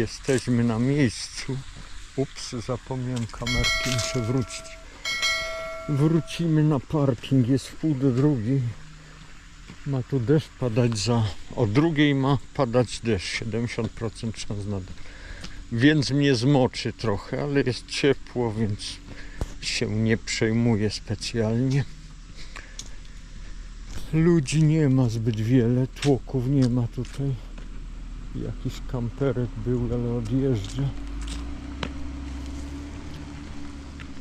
Jesteśmy na miejscu. Ups, zapomniałem kamerki, muszę wrócić. Wrócimy na parking, jest w pół do drugiej. Ma tu deszcz padać za... O drugiej ma padać deszcz, 70% szans na deszcz. Więc mnie zmoczy trochę, ale jest ciepło, więc się nie przejmuję specjalnie. Ludzi nie ma zbyt wiele, tłoków nie ma tutaj. Jakiś kamperek był, ale odjeżdża.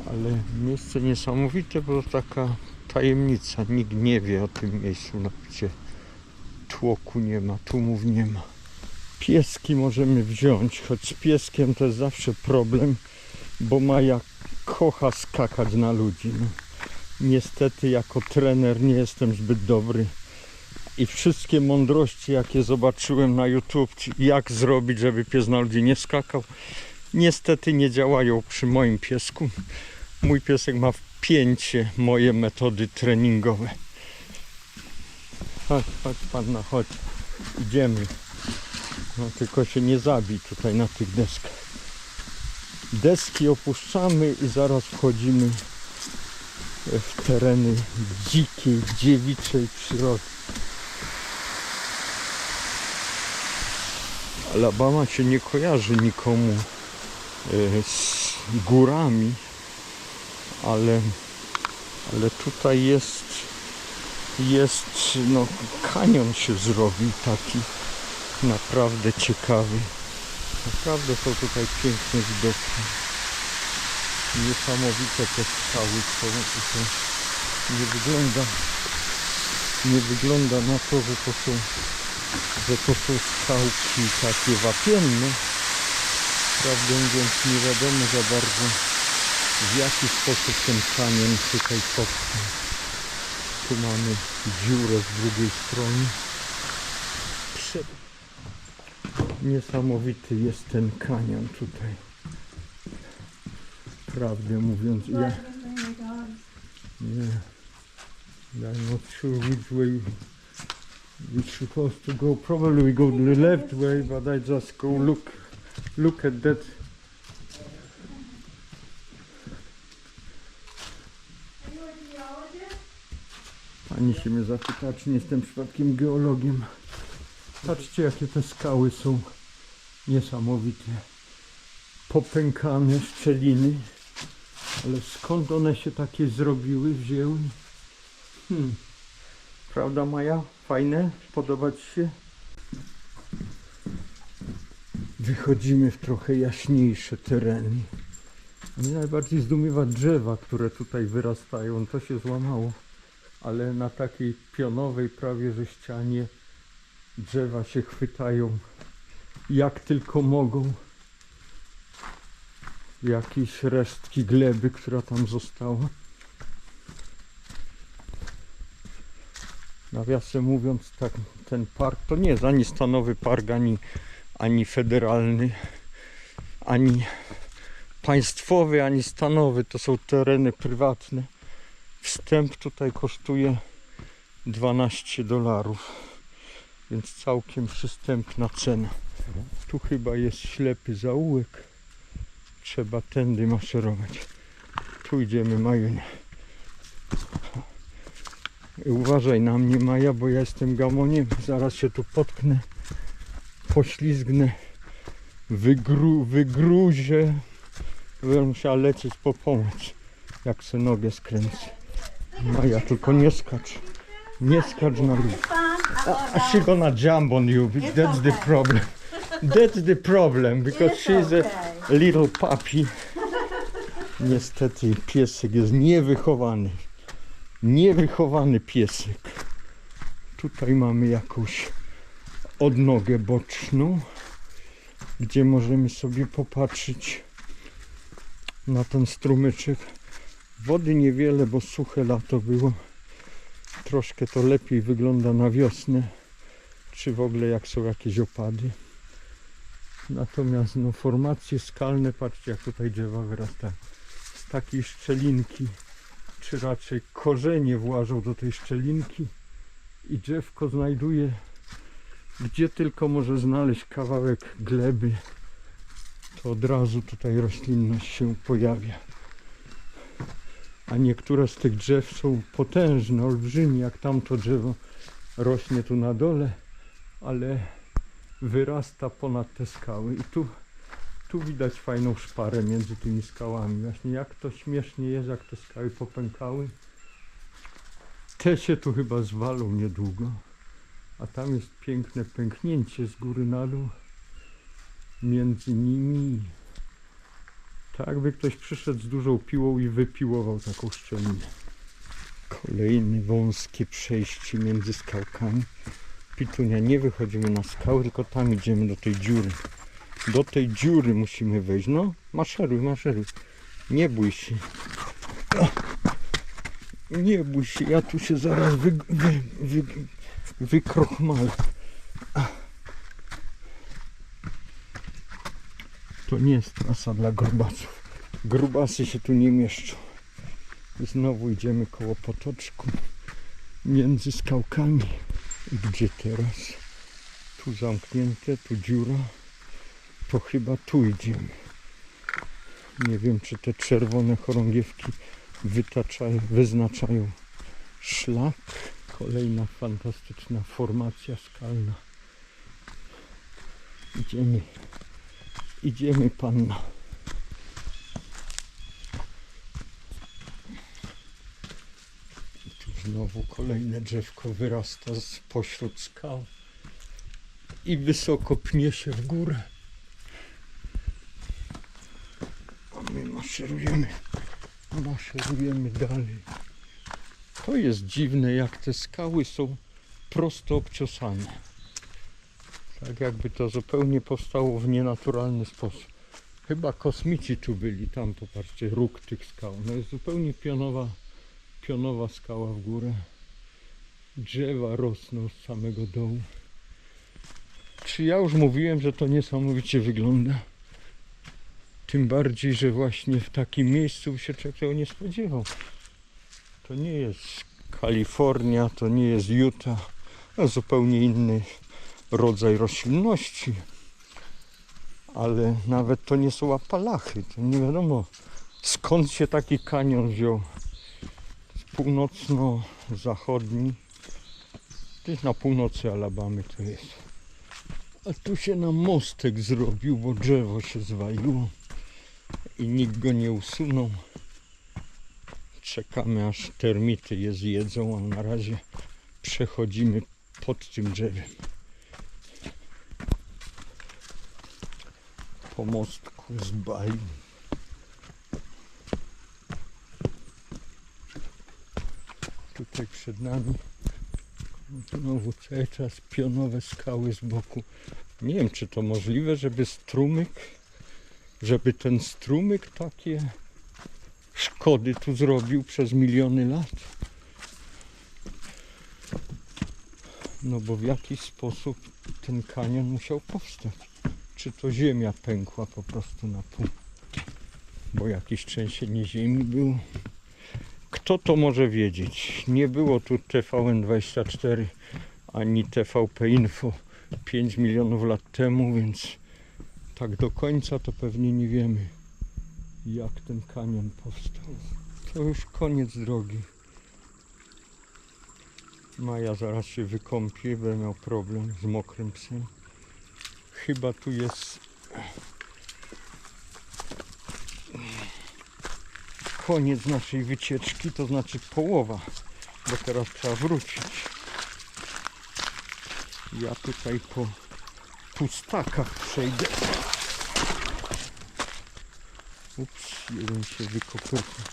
Ale miejsce niesamowite, bo taka tajemnica. Nikt nie wie o tym miejscu, no, gdzie tłoku nie ma, tłumów nie ma. Pieski możemy wziąć, choć z pieskiem to jest zawsze problem, bo Maja kocha skakać na ludzi. No. Niestety jako trener nie jestem zbyt dobry i wszystkie mądrości jakie zobaczyłem na YouTube, jak zrobić, żeby pies na ludzi nie skakał, niestety nie działają przy moim piesku. Mój piesek ma w pięcie moje metody treningowe. Chodź, chodź panna, chodź. Idziemy. No tylko się nie zabij tutaj na tych deskach. Deski opuszczamy i zaraz wchodzimy w tereny dzikiej, dziewiczej przyrody. Alabama się nie kojarzy nikomu e, z górami, ale, ale tutaj jest, jest, no, kanion się zrobił taki naprawdę ciekawy. Naprawdę są tutaj piękne widoki. Niesamowite te skały są tutaj. Nie wygląda, nie wygląda na to, że to są, że to są skałki takie wapienne. Prawdę mówiąc nie wiadomo za bardzo w jaki sposób ten kanion tutaj powstał. Tu mamy dziurę z drugiej strony. Niesamowity jest ten kanion tutaj. Prawdę mówiąc, ja nie. I'm not sure which way we're supposed to go. Probably we go the left way, but I just go look look at that. Pani się mnie zapyta, czy nie jestem przypadkiem geologiem. Patrzcie, jakie te skały są niesamowite. Popękane szczeliny. Ale skąd one się takie zrobiły, wzięły? Hmm. Prawda Maja? Fajne? Podoba Ci się? Wychodzimy w trochę jaśniejsze tereny. Mnie najbardziej zdumiewa drzewa, które tutaj wyrastają. To się złamało. Ale na takiej pionowej prawie że ścianie drzewa się chwytają jak tylko mogą. Jakieś resztki gleby, która tam została. Nawiasem mówiąc, tak, ten park to nie jest ani stanowy park, ani, ani federalny, ani państwowy, ani stanowy. To są tereny prywatne. Wstęp tutaj kosztuje 12 dolarów, więc całkiem przystępna cena. Tu chyba jest ślepy zaułek. Trzeba tędy maszerować. Tu idziemy, Majunia. Uważaj na mnie, Maja, bo ja jestem gamoniem. Zaraz się tu potknę, poślizgnę, wygru, wygruzie. Będę musiała lecieć po pomoc, jak se nogę skręcę. Maja, tylko nie skacz. Nie skacz na. A she gonna jump on you. That's the problem. That's the problem because she's a little puppy. Niestety piesek jest niewychowany. Niewychowany piesek. Tutaj mamy jakąś odnogę boczną, gdzie możemy sobie popatrzeć na ten strumyczek. Wody niewiele, bo suche lato było. Troszkę to lepiej wygląda na wiosnę, czy w ogóle jak są jakieś opady. Natomiast no, formacje skalne, patrzcie jak tutaj drzewa wyrastają. Z takiej szczelinki, czy raczej korzenie włażą do tej szczelinki i drzewko znajduje gdzie tylko może znaleźć kawałek gleby to od razu tutaj roślinność się pojawia. A niektóre z tych drzew są potężne, olbrzymie, jak tamto drzewo rośnie tu na dole, ale wyrasta ponad te skały. I tu, tu widać fajną szparę między tymi skałami. Właśnie jak to śmiesznie jest, jak te skały popękały. Te się tu chyba zwalą niedługo. A tam jest piękne pęknięcie z góry na dół między nimi. Tak jakby ktoś przyszedł z dużą piłą i wypiłował taką szczelinę. Kolejne wąskie przejście między skałkami. Pitunia, nie wychodzimy na skały, tylko tam idziemy do tej dziury. Do tej dziury musimy wejść. No, maszeruj, maszeruj. Nie bój się. Nie bój się, ja tu się zaraz wy, wy, wy, wykrochmalę. To nie jest trasa dla grubasów. Grubasy się tu nie mieszczą. Znowu idziemy koło potoczku. Między skałkami. Gdzie teraz? Tu zamknięte, tu dziura. To chyba tu idziemy. Nie wiem, czy te czerwone chorągiewki wytaczają, wyznaczają szlak. Kolejna fantastyczna formacja skalna. Idziemy. Idziemy, panna. I tu znowu kolejne drzewko wyrasta z pośród skał i wysoko pnie się w górę. A my maszerujemy, maszerujemy dalej. To jest dziwne, jak te skały są prosto obciosane. Tak jakby to zupełnie powstało w nienaturalny sposób. Chyba kosmici tu byli, tam popatrzcie, róg tych skał. No jest zupełnie pionowa, pionowa skała w górę. Drzewa rosną z samego dołu. Czy ja już mówiłem, że to niesamowicie wygląda? Tym bardziej, że właśnie w takim miejscu się człowiek tego nie spodziewał. To nie jest Kalifornia, to nie jest Utah, a zupełnie inny rodzaj roślinności. Ale nawet to nie są Apalachy, to nie wiadomo skąd się taki kanion wziął. Północno-zachodni, gdzieś na północy Alabamy to jest. A tu się nam mostek zrobił, bo drzewo się zwaliło i nikt go nie usunął. Czekamy aż termity je zjedzą, a na razie przechodzimy pod tym drzewem. Po mostku z Bali. Tutaj przed nami znowu cały czas pionowe skały z boku. Nie wiem, czy to możliwe, żeby strumyk, żeby ten strumyk takie szkody tu zrobił przez miliony lat. No bo w jakiś sposób ten kanion musiał powstać. Czy to ziemia pękła po prostu na pół? Bo jakieś trzęsienie ziemi było. Kto to może wiedzieć? Nie było tu TVN24 ani TVP Info 5 milionów lat temu, więc tak do końca to pewnie nie wiemy, jak ten kanion powstał. To już koniec drogi. Maja zaraz się wykąpie, będę miał problem z mokrym psem. Chyba tu jest koniec naszej wycieczki, to znaczy połowa, bo teraz trzeba wrócić. Ja tutaj po pustakach przejdę. Ups, jeden się wykopyrka.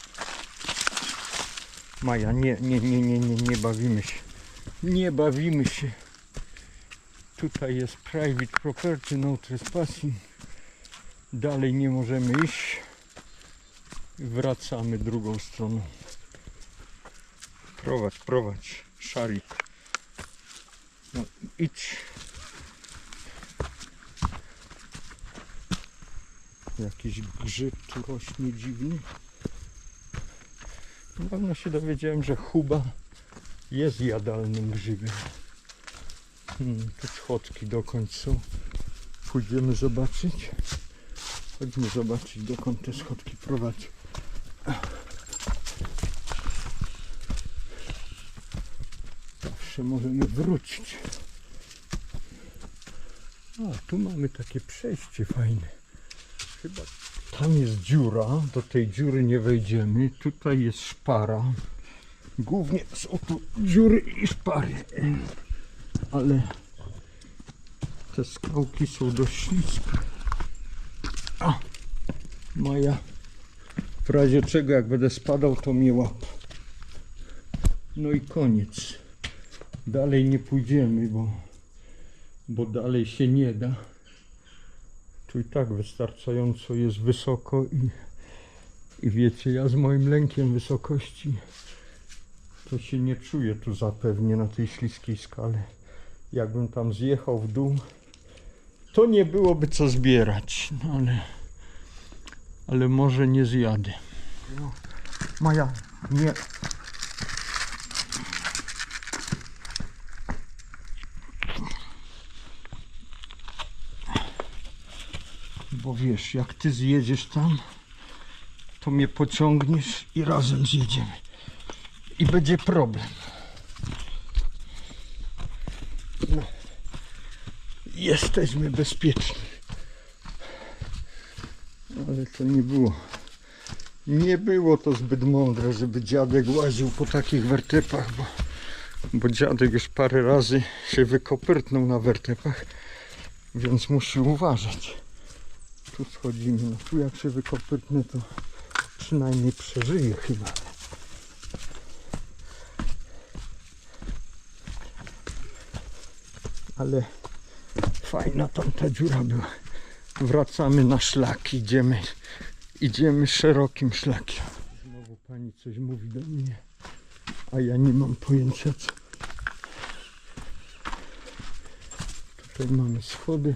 Maja, nie, nie, nie, nie, nie, nie bawimy się. Nie bawimy się. Tutaj jest private property, no trespassing. Dalej nie możemy iść. Wracamy drugą stroną. Prowadź, prowadź. Szarik. No, idź. Jakiś grzyb tu rośnie dziwny. Niedawno się dowiedziałem, że chuba jest jadalnym grzybem. Hmm, tu schodki dokąd są. Pójdziemy zobaczyć. Chodźmy zobaczyć dokąd te schodki prowadzą. Zawsze możemy wrócić. A, tu mamy takie przejście fajne. Chyba tam jest dziura, do tej dziury nie wejdziemy. Tutaj jest szpara. Głównie są tu dziury i szpary. Ale te skałki są dość śliskie. A, Maja, w razie czego jak będę spadał, to mnie łap. No i koniec. Dalej nie pójdziemy, bo, bo dalej się nie da. Tu i tak wystarczająco jest wysoko i, i wiecie, ja z moim lękiem wysokości to się nie czuję tu zapewnie na tej śliskiej skale. Jakbym tam zjechał w dół, to nie byłoby co zbierać, no ale, ale może nie zjadę. No, Maja, nie. Bo wiesz, jak ty zjedziesz tam, to mnie pociągniesz i razem zjedziemy. I będzie problem. No. Jesteśmy bezpieczni. Ale to nie było. Nie było to zbyt mądre, żeby dziadek łaził po takich wertepach, bo, bo dziadek już parę razy się wykopyrtnął na wertepach, więc musi uważać. Tu schodzimy, no tu jak się wykopytnę, to przynajmniej przeżyje chyba. Ale fajna tamta dziura była. Wracamy na szlak, idziemy, idziemy szerokim szlakiem. Znowu pani coś mówi do mnie, a ja nie mam pojęcia co. Tutaj mamy schody,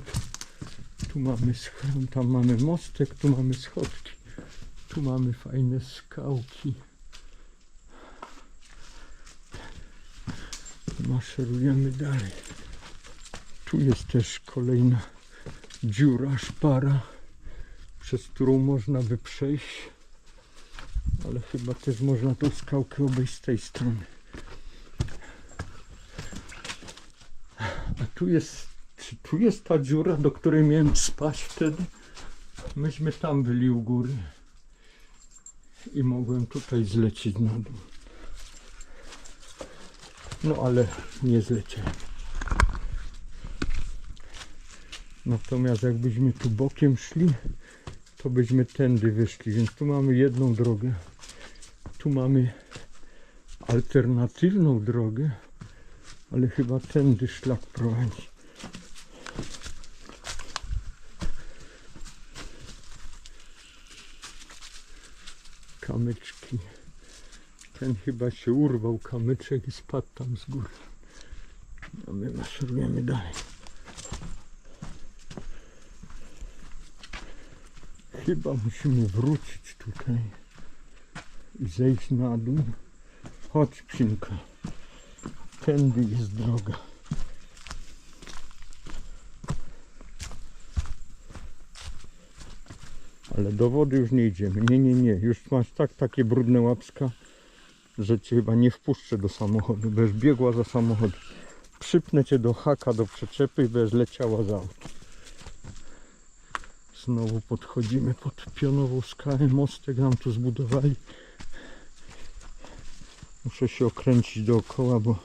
tu mamy schron, tam mamy mostek, tu mamy schodki. Tu mamy fajne skałki. Maszerujemy dalej. Tu jest też kolejna dziura, szpara, przez którą można by przejść. Ale chyba też można tą skałkę obejść z tej strony. A tu jest, czy tu jest ta dziura, do której miałem spaść wtedy? Myśmy tam byli u góry. I mogłem tutaj zlecieć na dół. No ale nie zleciałem. Natomiast jakbyśmy tu bokiem szli, to byśmy tędy wyszli. Więc tu mamy jedną drogę. Tu mamy alternatywną drogę, ale chyba tędy szlak prowadzi. Kamyczki. Ten chyba się urwał kamyczek i spadł tam z góry. A my maszerujemy dalej. Chyba musimy wrócić tutaj i zejść na dół. Chodź, Psinka. Tędy jest droga. Ale do wody już nie idziemy. Nie, nie, nie. Już masz tak takie brudne łapska, że cię chyba nie wpuszczę do samochodu. Będziesz biegła za samochodem. Przypnę cię do haka, do przyczepy i będziesz leciała za auto. Znowu podchodzimy pod pionową skałę. Mostek nam tu zbudowali. Muszę się okręcić dookoła, bo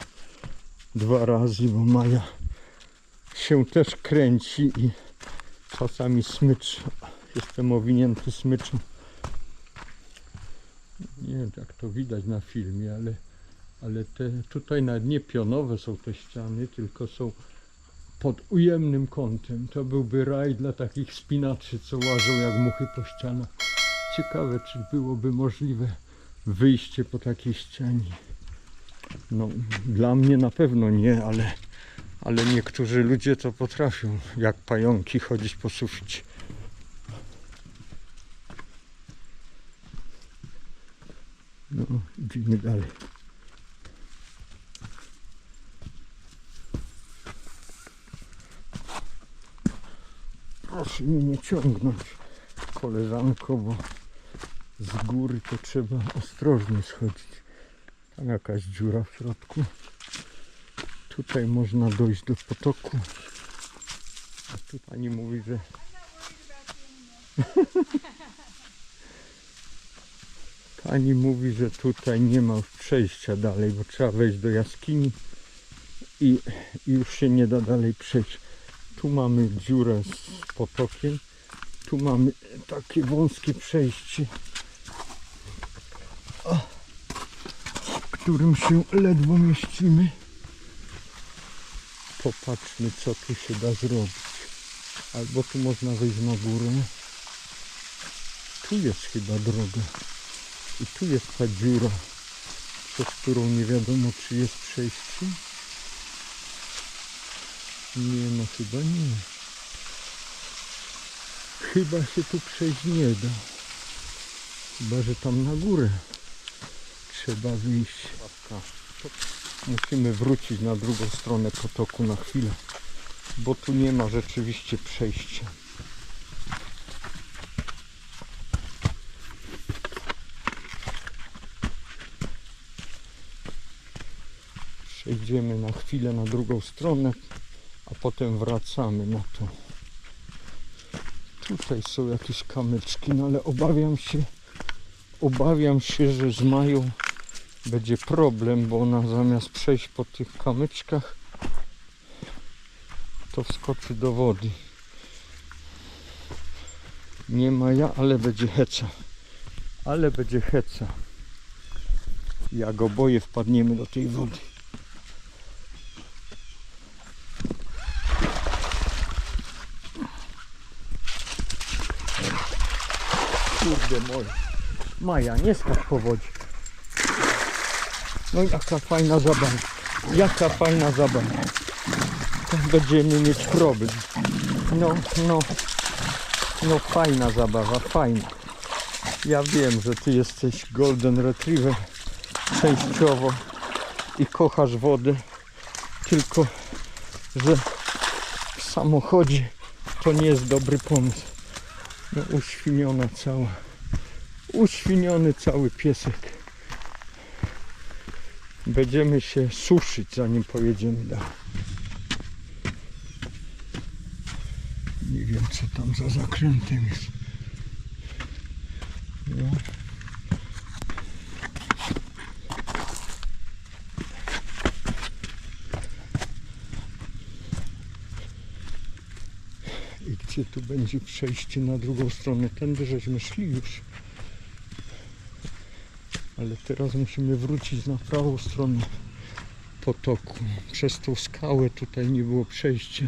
dwa razy, bo Maja się też kręci i czasami smycz. Jestem owinięty smyczem. Nie wiem, jak to widać na filmie, ale, ale te tutaj nawet nie pionowe są te ściany, tylko są pod ujemnym kątem. To byłby raj dla takich spinaczy, co łażą jak muchy po ścianach. Ciekawe, czy byłoby możliwe wyjście po takiej ścianie. No, dla mnie na pewno nie, ale, ale niektórzy ludzie to potrafią, jak pająki, chodzić po suficie. No, idziemy dalej. Proszę mnie nie ciągnąć. koleżanko, bo z góry to trzeba ostrożnie schodzić. Tam jakaś dziura w środku. Tutaj można dojść do potoku. A tu pani mówi, że Pani mówi, że tutaj nie ma przejścia dalej, bo trzeba wejść do jaskini i, już się nie da dalej przejść. Tu mamy dziurę z potokiem, tu mamy takie wąskie przejście, w którym się ledwo mieścimy. Popatrzmy, co tu się da zrobić. Albo tu można wejść na górę. Tu jest chyba droga. I tu jest ta dziura, przez którą nie wiadomo czy jest przejście. Nie, no chyba nie. Chyba się tu przejść nie da. Chyba, że tam na górę trzeba wyjść. Musimy wrócić na drugą stronę potoku na chwilę, bo tu nie ma rzeczywiście przejścia. Przejdziemy na chwilę na drugą stronę, a potem wracamy na to. Tutaj są jakieś kamyczki, no ale obawiam się, obawiam się, że z Mają będzie problem, bo ona zamiast przejść po tych kamyczkach, to wskoczy do wody. Nie ma ja, ale będzie heca. Ale będzie heca. Jak oboje wpadniemy do tej wody. Kurde. Maja, nie skacz po wodzie. No jaka fajna zabawa. Jaka fajna zabawa. Będziemy mieć problem. No, no. No fajna zabawa, fajna. Ja wiem, że ty jesteś Golden Retriever częściowo i kochasz wodę. Tylko, że w samochodzie to nie jest dobry pomysł. No uświniona cała. Uświniony cały piesek. Będziemy się suszyć zanim pojedziemy dalej. Nie wiem co tam za zakrętem jest. No. Gdzie tu będzie przejście na drugą stronę? Tędy żeśmy szli już. Ale teraz musimy wrócić na prawą stronę potoku. Przez tą skałę tutaj nie było przejścia.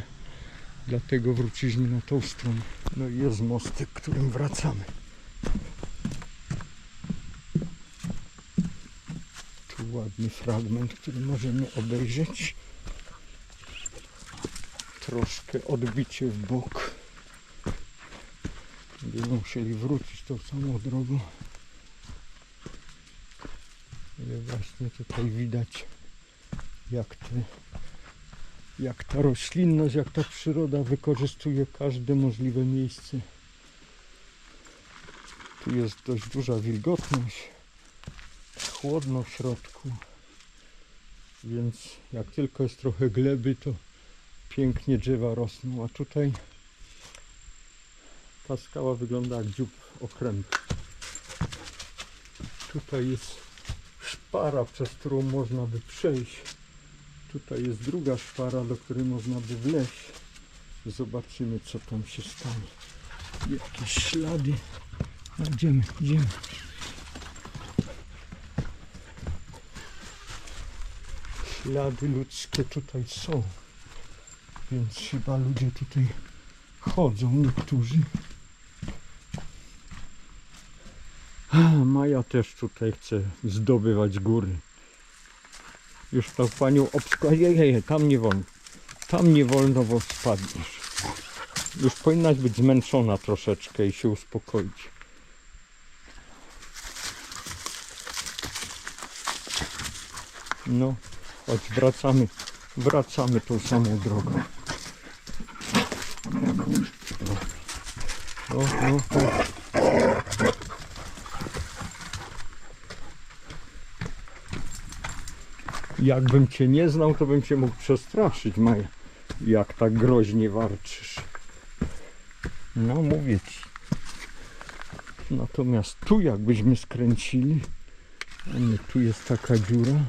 Dlatego wróciliśmy na tą stronę. No i jest mostek, którym wracamy. Tu ładny fragment, który możemy obejrzeć. Troszkę odbicie w bok. Będziemy musieli wrócić tą samą drogą. Ale właśnie tutaj widać jak te jak ta roślinność, jak ta przyroda wykorzystuje każde możliwe miejsce. Tu jest dość duża wilgotność, chłodno w środku, więc jak tylko jest trochę gleby, to pięknie drzewa rosną, a tutaj ta skała wygląda jak dziób okrętu. Tutaj jest szpara, przez którą można by przejść. Tutaj jest druga szpara, do której można by wleźć. Zobaczymy, co tam się stanie. Jakieś ślady. Idziemy, idziemy. Ślady ludzkie tutaj są. Więc chyba ludzie tutaj chodzą, niektórzy. A, Maja też tutaj chce zdobywać góry. Już tą panią obskakuje. Tam nie wolno. Tam nie wolno, bo spadniesz. Już powinnaś być zmęczona troszeczkę i się uspokoić. No, chodź, wracamy. Wracamy tą samą drogą. O, o, o. Jakbym cię nie znał, to bym cię mógł przestraszyć, Maja. Jak tak groźnie warczysz. No mówię ci. Natomiast tu jakbyśmy skręcili, a nie, tu jest taka dziura.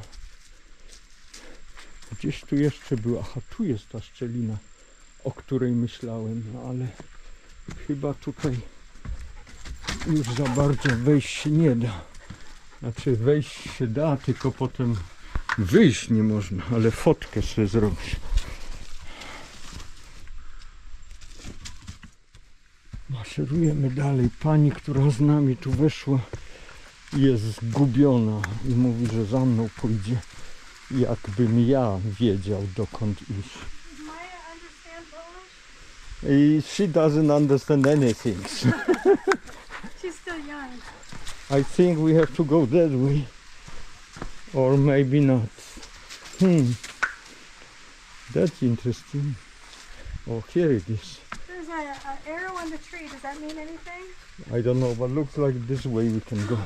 Gdzieś tu jeszcze była, aha, tu jest ta szczelina, o której myślałem, no ale chyba tutaj już za bardzo wejść się nie da. Znaczy wejść się da, tylko potem wyjść nie można, ale fotkę sobie zrobić. Maszerujemy dalej. Pani, która z nami tu weszła, jest zgubiona i mówi, że za mną pójdzie. Jakbym ja wiedział dokąd iść. I she doesn't understand anything. She's still young. I think we have to go that way. Or maybe not. Hmm. That's interesting. Oh, here it is. There's a, a arrow on the tree. Does that mean anything? I don't know, but looks like this way we can go.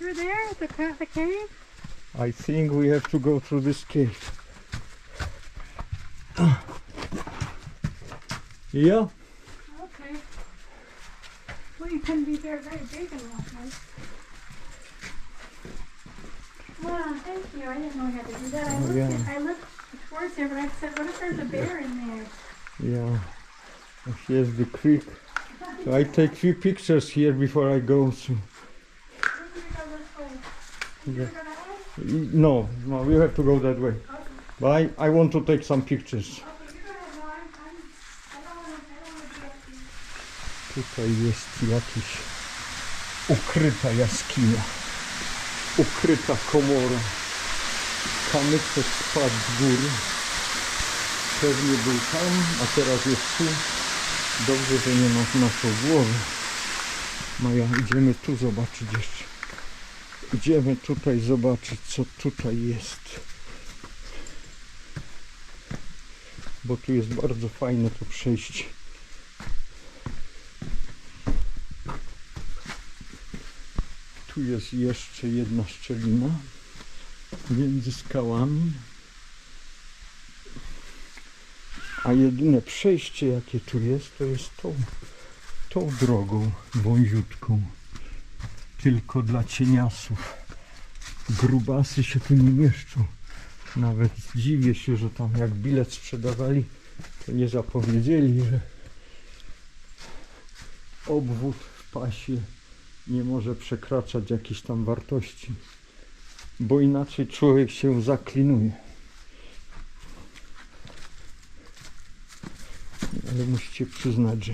You're there, the the cave. I think we have to go through this cave. Yeah, Okay. Well, you couldn't be there very big enough, right? Wow, thank you. I didn't know I had to do that. I Oh, looked, yeah. at, I looked towards there, but I said, what if there's a bear in there? yeah. Here's the creek. So I take few pictures here before I go. So We're gonna go this way. You Yeah. wanna go that way? no, no, we have to go that way. Okay. But I, I want to take some pictures. Okay, you go ahead. No, I'm, I'm, I don't wanna, I don't wanna be up here. Tutaj jest jakaś ukryta jaskinia, ukryta komora. Kamyczek spadł z góry. Pewnie był tam, a teraz jest tu. Dobrze, że nie ma na to głowy. Maja, idziemy tu zobaczyć jeszcze. Idziemy tutaj zobaczyć, co tutaj jest. Bo tu jest bardzo fajne to przejście. Tu jest jeszcze jedna szczelina między skałami. A jedyne przejście jakie tu jest, to jest tą, tą drogą wąziutką. Tylko dla cieniasów. Grubasy się tu nie mieszczą. Nawet dziwię się, że tam jak bilet sprzedawali, to nie zapowiedzieli, że obwód w pasie nie może przekraczać jakichś tam wartości, bo inaczej człowiek się zaklinuje. Ale musicie przyznać, że,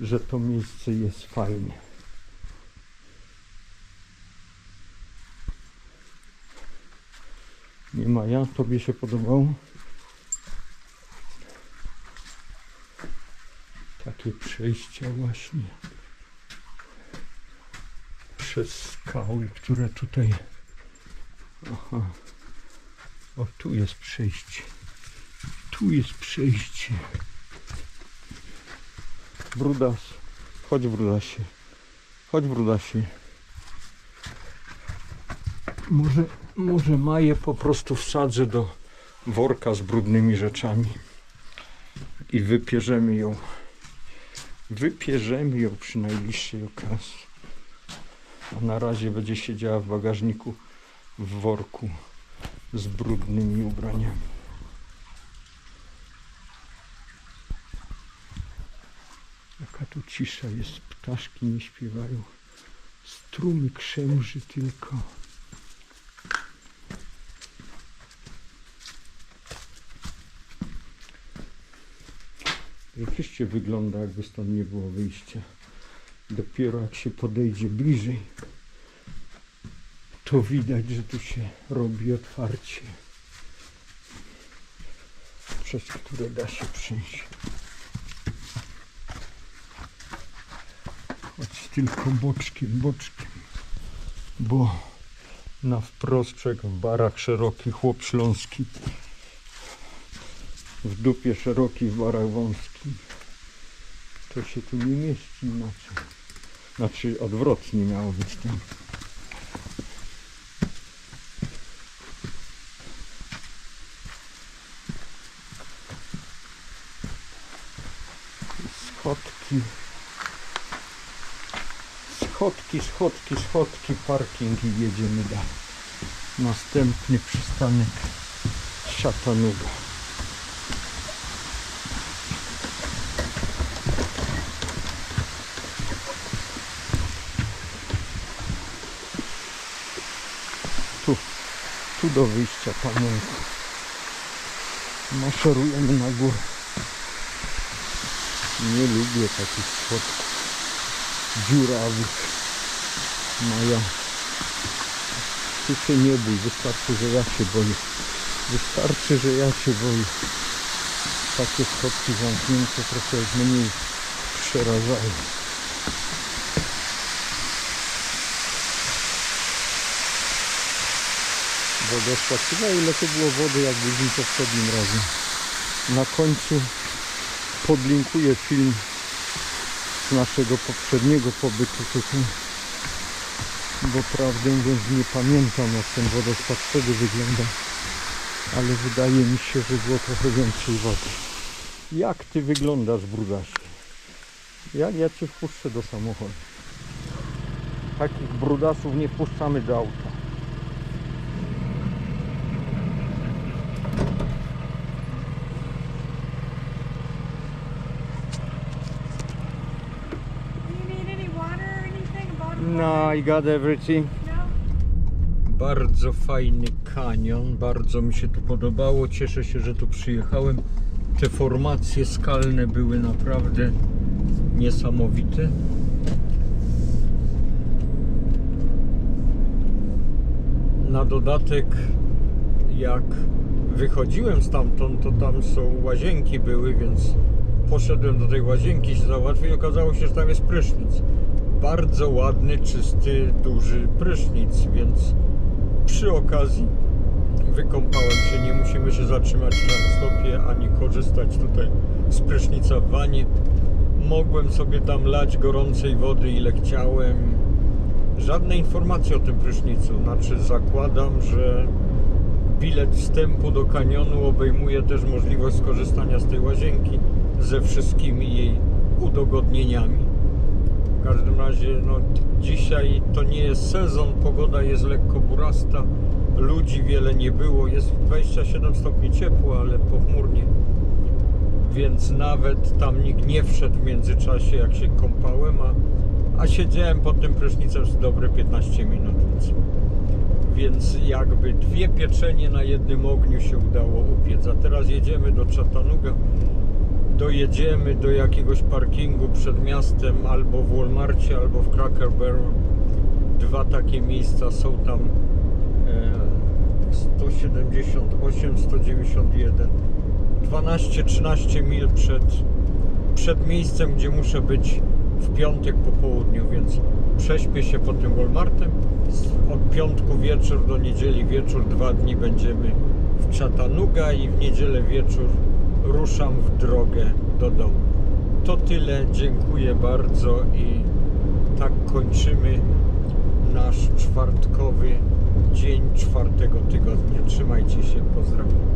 że to miejsce jest fajne. Nie ma ja, tobie się podobało? Takie przejścia właśnie przez skały, które tutaj. Aha. O, tu jest przejście. Tu jest przejście. Brudas. Chodź, Brudasie. Chodź, Brudasie. Może, może Maję po prostu wsadzę do worka z brudnymi rzeczami i wypierzemy ją. Wypierzemy ją przy najbliższej okazji. A na razie będzie siedziała w bagażniku w worku z brudnymi ubraniami. Jaka tu cisza jest, ptaszki nie śpiewają. Strumyk szemrzy tylko. Rzeczywiście wygląda jakby stąd nie było wyjścia. Dopiero jak się podejdzie bliżej, to widać, że tu się robi otwarcie, przez które da się przejść. Choć tylko boczkiem, boczkiem, bo na wprost przekop barak szeroki, chłop śląski, w dupie szeroki, w barach wąski. To się tu nie mieści inaczej. Znaczy odwrotnie miało być tam. Schodki. Schodki, schodki, schodki, parking i jedziemy dalej. Następny przystanek Szatanuga. Tu do wyjścia panienko. Maszerujemy na górę. Nie lubię takich schodków dziurawych. Maja. Ty się nie bój, wystarczy, że ja się boję. Wystarczy, że ja się boję. Takie schodki zamknięte trochę mniej przerażają. Wodospad. Chyba ile to było wody, jak byliśmy poprzednim razem. Na końcu podlinkuję film z naszego poprzedniego pobytu tutaj. Bo prawdę mówiąc nie pamiętam jak ten wodospad wtedy wyglądał. Ale wydaje mi się, że było trochę więcej wody. Jak ty wyglądasz, brudasie? Jak ja cię wpuszczę do samochodu? Takich brudasów nie wpuszczamy do auta. Anything? A bottle of water? I got everything. Bardzo fajny kanion, bardzo mi się tu podobało. Cieszę się, że tu przyjechałem. Te formacje skalne były naprawdę niesamowite. Na dodatek, jak wychodziłem stamtąd, to tam są łazienki były, więc poszedłem do tej łazienki się załatwić i okazało się, że tam jest prysznic. Bardzo ładny, czysty, duży prysznic, więc przy okazji wykąpałem się, nie musimy się zatrzymać na stopie ani korzystać tutaj z prysznica w wanie. Mogłem sobie tam lać gorącej wody ile chciałem. Żadne informacje o tym prysznicu, znaczy zakładam, że bilet wstępu do kanionu obejmuje też możliwość skorzystania z tej łazienki ze wszystkimi jej udogodnieniami. Każdym razie, no, dzisiaj to nie jest sezon, pogoda jest lekko burasta, ludzi wiele nie było, jest 27 stopni ciepło, ale pochmurnie, więc nawet tam nikt nie wszedł w międzyczasie, jak się kąpałem, a, a siedziałem pod tym prysznicem dobre 15 minut, więc, więc jakby dwie pieczenie na jednym ogniu się udało upiec, a teraz jedziemy do Chattanooga dojedziemy do jakiegoś parkingu przed miastem albo w Walmarcie, albo w Cracker Barrel. Dwa takie miejsca są tam e, 178, 191. 12-13 mil przed, przed miejscem, gdzie muszę być w piątek po południu, więc prześpię się po tym Walmartem. Od piątku wieczór do niedzieli wieczór, dwa dni będziemy w Chattanooga i w niedzielę wieczór ruszam w drogę do domu. To tyle, dziękuję bardzo i tak kończymy nasz czwartkowy dzień czwartego tygodnia. Trzymajcie się, pozdrawiam.